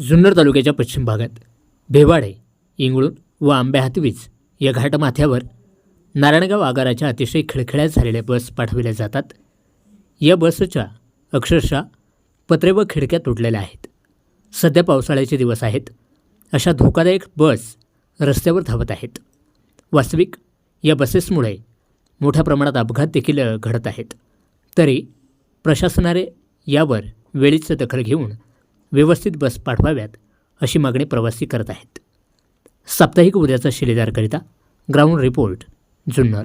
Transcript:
जुन्नर तालुक्याच्या पश्चिम भागात भेवाडे इंगळूण व आंब्याहातवीज या घाटमाथ्यावर नारायणगाव आगाराच्या अतिशय खिळखिळ्या झालेल्या बस पाठविल्या जातात. या बसच्या अक्षरशः पत्रे व खिडक्या तुटलेल्या आहेत. सध्या पावसाळ्याचे दिवस आहेत. अशा धोकादायक बस रस्त्यावर धावत आहेत. वास्तविक या बसेसमुळे मोठ्या प्रमाणात अपघात देखील घडत आहेत. तरी प्रशासनाने यावर वेळीच दखल घेऊन व्यवस्थित बस पाठवाव्यात अशी मागणी प्रवासी करत आहेत. साप्ताहिक उद्याचा शिलेदारकरिता ग्राउंड रिपोर्ट जुन्नर.